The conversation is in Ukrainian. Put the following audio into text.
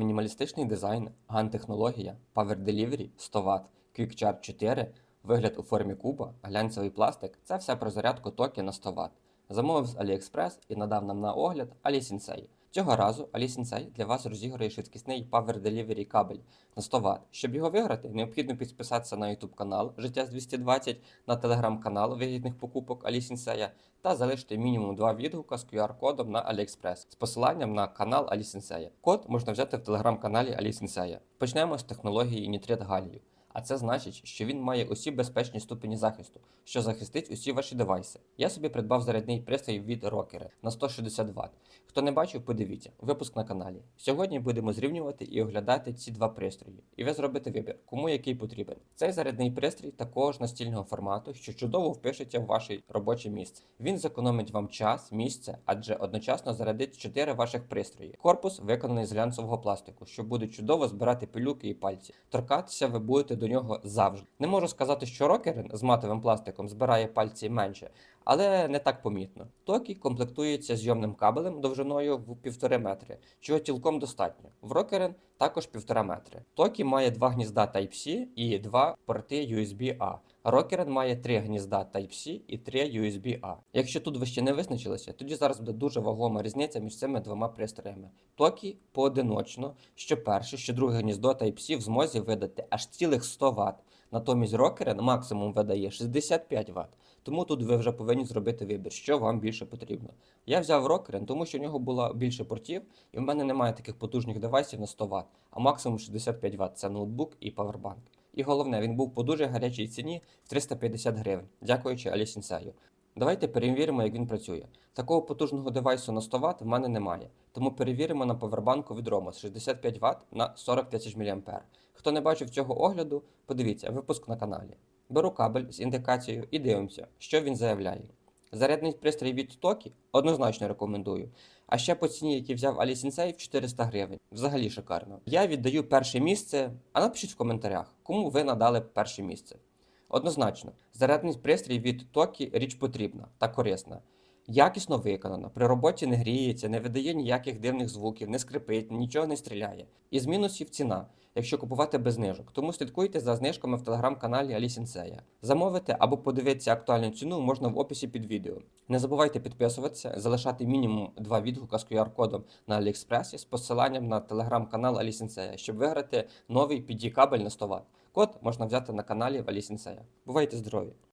Мінімалістичний дизайн, ган-технологія, Power Delivery, 100 Вт, Quick Charge 4, вигляд у формі куба, глянцевий пластик це все про зарядку токи на 100 Вт. Замовив з AliExpress і надав нам на огляд AliSensei. Цього разу AliSensei для вас розігрує швидкісний Power Delivery кабель на 100 Вт. Щоб його виграти, необхідно підписатися на YouTube канал Життя з 220, на телеграм-канал вигідних покупок AliSensei та залишити мінімум два відгука з QR-кодом на AliExpress з посиланням на канал AliSensei. Код можна взяти в телеграм-каналі AliSensei. Почнемо з технології нітрит галію. А це значить, що він має усі безпечні ступені захисту, що захистить усі ваші девайси. Я собі придбав зарядний пристрій від Rocker на 160 Вт. Хто не бачив, подивіться, випуск на каналі. Сьогодні будемо зрівнювати і оглядати ці два пристрої, і ви зробите вибір, кому який потрібен. Цей зарядний пристрій такого ж настільного формату, що чудово впишеться в ваше робоче місце. Він зекономить вам час, місце, адже одночасно зарядить 4 ваших пристрої. Корпус виконаний з глянцевого пластику, що буде чудово збирати пилюки і пальці. Торкатися ви будете до нього завжди. Не можу сказати, що рокер з матовим пластиком збирає пальці менше, але не так помітно. Токі комплектується зйомним кабелем довжиною в 1,5 метри, чого цілком достатньо. В Рокерен також 1,5 метри. Токі має два гнізда Type-C і два порти USB-A. Рокерен має три гнізда Type-C і три USB-A. Якщо тут ви ще не визначилися, тоді зараз буде дуже вагома різниця між цими двома пристроями. Токі поодиночно, що перше, що друге гніздо Type-C в змозі видати аж цілих 100 Вт. Натомість Рокерен максимум видає 65 Вт. Тому тут ви вже повинні зробити вибір, що вам більше потрібно. Я взяв Рокерен, тому що в нього було більше портів, і в мене немає таких потужних девайсів на 100 Вт, а максимум 65 Вт це ноутбук і павербанк. І головне, він був по дуже гарячій ціні в 350 гривень, дякуючи Алісінсею. Давайте перевіримо, як він працює. Такого потужного девайсу на 100 Вт в мене немає, тому перевіримо на повербанку від Romos 65 Вт на 40 тисяч мА. Хто не бачив цього огляду, подивіться випуск на каналі. Беру кабель з індикацією і дивимося, що він заявляє. Зарядний пристрій від Токі однозначно рекомендую. А ще по ціні, які взяв AliSensei, в 400 гривень. Взагалі шикарно. Я віддаю перше місце, а напишіть в коментарях, кому ви надали перше місце. Однозначно, зарядний пристрій від Токі річ потрібна та корисна. Якісно виконана, при роботі не гріється, не видає ніяких дивних звуків, не скрипить, нічого не стріляє. Із мінусів ціна, якщо купувати без знижок. Тому слідкуйте за знижками в телеграм-каналі Алісінсея. Замовити або подивитися актуальну ціну можна в описі під відео. Не забувайте підписуватися, залишати мінімум два відгука з QR-кодом на Аліекспресі з посиланням на телеграм-канал Алісінсея, щоб виграти новий PD кабель на 100 Вт. Код можна взяти на каналі Алісінсея. Бувайте здорові!